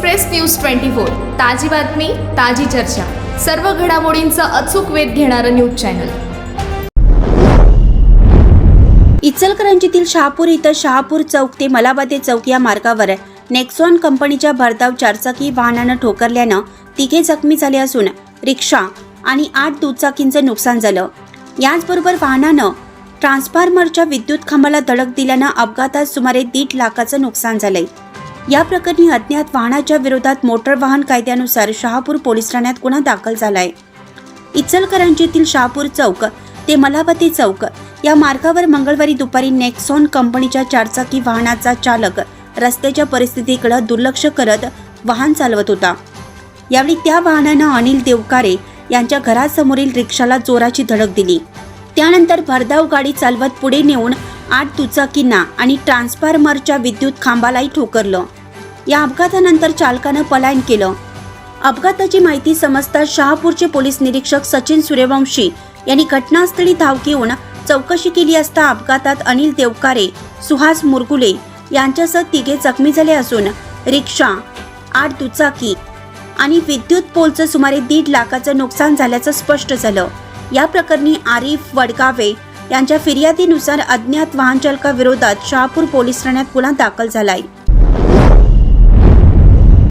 Express news twenty four ताजी बातमी ताजी चर्चा. सर्व घडामोडींचा अचूक वेध घेणारं न्यूज चॅनल. इचलकरंजीतील शहापूर इथं शहापूर चौक ते मलाबादे चौक या मार्गावर नेक्सॉन कंपनीच्या भरधाव चारचाकी वाहनानं ठोकरल्यानं तिघे जखमी झाले असून रिक्षा आणि आठ दुचाकींचं नुकसान झालं. याचबरोबर वाहनानं ट्रान्सफॉर्मरच्या विद्युत खांबाला धडक दिल्यानं अपघातात सुमारे दीड लाखाचं नुकसान झालंय. या प्रकरणी अज्ञात वाहनाच्या विरोधात मोटर वाहन कायद्यानुसार शहापूर पोलीस ठाण्यात गुन्हा दाखल झालाय. इचलकरंजीतील शहापूर चौक ते मलावती चौक या मार्गावर मंगळवारी दुपारी नेक्सॉन कंपनीच्या चारचाकी वाहनाचा चालक रस्त्याच्या परिस्थितीकडे दुर्लक्ष करत वाहन चालवत होता. यावेळी त्या वाहनानं अनिल देवकारे यांच्या घरासमोरील रिक्षाला जोराची धडक दिली. त्यानंतर भरधाव गाडी चालवत पुढे नेऊन आठ दुचाकींना आणि ट्रान्सफॉर्मरच्या विद्युत खांबालाही ठोकरलं. या अपघातानंतर चालकानं पलायन केलं. अपघाताची माहिती समजताच शहापूरचे पोलीस निरीक्षक सचिन सूर्यवंशी यांनी घटनास्थळी धाव घेऊन चौकशी केली असता अपघातात अनिल देवकारे सुहास मुरगुले यांच्यासह तिघे जखमी झाले असून रिक्षा आठ दुचाकी आणि विद्युत पोलचं सुमारे दीड लाखाचं नुकसान झाल्याचं स्पष्ट झालं. या प्रकरणी आरिफ वडगावे यांच्या फिर्यादीनुसार अज्ञात वाहनचालकाविरोधात शहापूर पोलीस ठाण्यात गुन्हा दाखल झालाय.